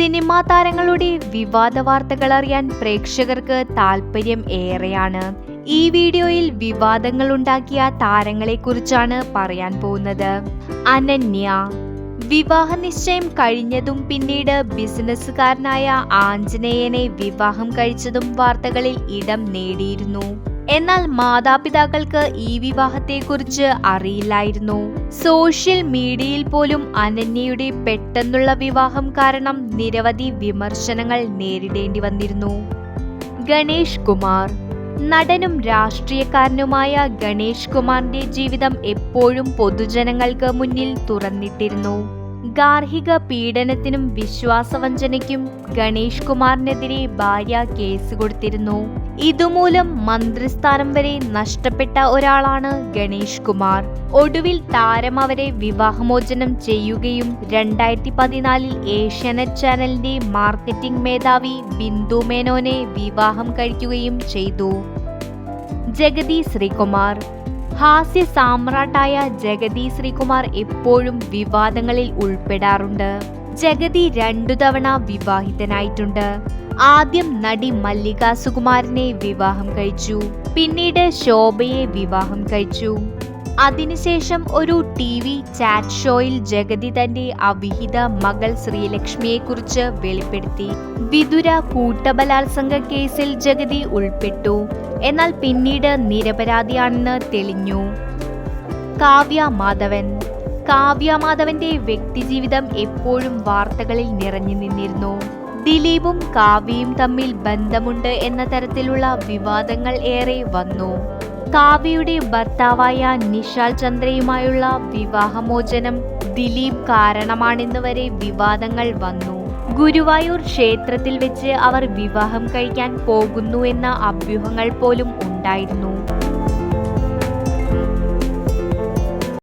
Cinema താരങ്ങളുടെ വിവാദ വാർത്തകൾ അറിയാൻ പ്രേക്ഷകർക്ക് താല്പര്യം ഏറെയാണ്. ഈ വീഡിയോയിൽ വിവാദങ്ങൾ ഉണ്ടാക്കിയ താരങ്ങളെക്കുറിച്ചാണ് പറയാൻ പോകുന്നത്. അനന്യ. വിവാഹ നിശ്ചയം കഴിഞ്ഞതും പിന്നീട് ബിസിനസ്സുകാരനായ ആഞ്ജനേയനെ വിവാഹം കഴിച്ചതും വാർത്തകളിൽ ഇടം നേടിയിരുന്നു. എന്നാൽ മാതാപിതാക്കൾക്ക് ഈ വിവാഹത്തെക്കുറിച്ച് അറിയില്ലായിരുന്നു. സോഷ്യൽ മീഡിയയിൽ പോലും അനന്യയുടെ പെട്ടെന്നുള്ള വിവാഹം കാരണം നിരവധി വിമർശനങ്ങൾ നേരിടേണ്ടി വന്നിരുന്നു. ഗണേഷ് കുമാർ. നടനും രാഷ്ട്രീയക്കാരനുമായ ഗണേഷ് കുമാറിന്റെ ജീവിതം എപ്പോഴും പൊതുജനങ്ങൾക്ക് മുന്നിൽ തുറന്നിട്ടിരുന്നു. ഗാർഹിക പീഡനത്തിനും വിശ്വാസവഞ്ചനയ്ക്കും ഗണേഷ് കുമാറിനെതിരെ ഭാര്യ കേസ് കൊടുത്തിരുന്നു. ഇതുമൂലം മന്ത്രിസ്ഥാനം വരെ നഷ്ടപ്പെട്ട ഒരാളാണ് ഗണേഷ് കുമാർ. ഒടുവിൽ താരം അവരെ വിവാഹമോചനം ചെയ്യുകയും രണ്ടായിരത്തി പതിനാലിൽ ഏഷ്യാനെറ്റ് ചാനലിന്റെ മാർക്കറ്റിംഗ് മേധാവി ബിന്ദു മേനോനെ വിവാഹം കഴിക്കുകയും ചെയ്തു. ജഗതി ശ്രീകുമാർ. ഹാസ്യ സാമ്രാട്ടായ ജഗതി ശ്രീകുമാർ എപ്പോഴും വിവാദങ്ങളിൽ ഉൾപ്പെടാറുണ്ട്. ജഗതി രണ്ടു തവണ വിവാഹിതനായിട്ടുണ്ട്. ആദ്യം നടി മല്ലിക സുകുമാരനെ വിവാഹം കഴിച്ചു. പിന്നീട് ശോഭയെ വിവാഹം കഴിച്ചു. അതിനുശേഷം ഒരു ടി വി ചാറ്റ് ഷോയിൽ ജഗതി തന്റെ അവിഹിത മകൾ ശ്രീലക്ഷ്മിയെക്കുറിച്ച് വെളിപ്പെടുത്തി. വിതുര കൂട്ടബലാത്സംഗ കേസിൽ ജഗതി ഉൾപ്പെട്ടു. എന്നാൽ പിന്നീട് നിരപരാധിയാണെന്ന് തെളിഞ്ഞു. കാവ്യ മാധവൻ. കാവ്യ മാധവന്റെ വ്യക്തിജീവിതം എപ്പോഴും വാർത്തകളിൽ നിറഞ്ഞു നിന്നിരുന്നു. ദിലീപും കാവ്യയും തമ്മിൽ ബന്ധമുണ്ട് എന്ന തരത്തിലുള്ള വിവാദങ്ങൾ ഏറെ വന്നു. കാവ്യയുടെ ഭർത്താവായ നിഷാൽ ചന്ദ്രയുമായുള്ള വിവാഹമോചനം ദിലീപ് കാരണമാണെന്ന് വരെ വിവാദങ്ങൾ വന്നു. ഗുരുവായൂർ ക്ഷേത്രത്തിൽ വെച്ച് അവർ വിവാഹം കഴിക്കാൻ പോകുന്നു എന്ന അഭ്യൂഹങ്ങൾ പോലും ഉണ്ടായിരുന്നു.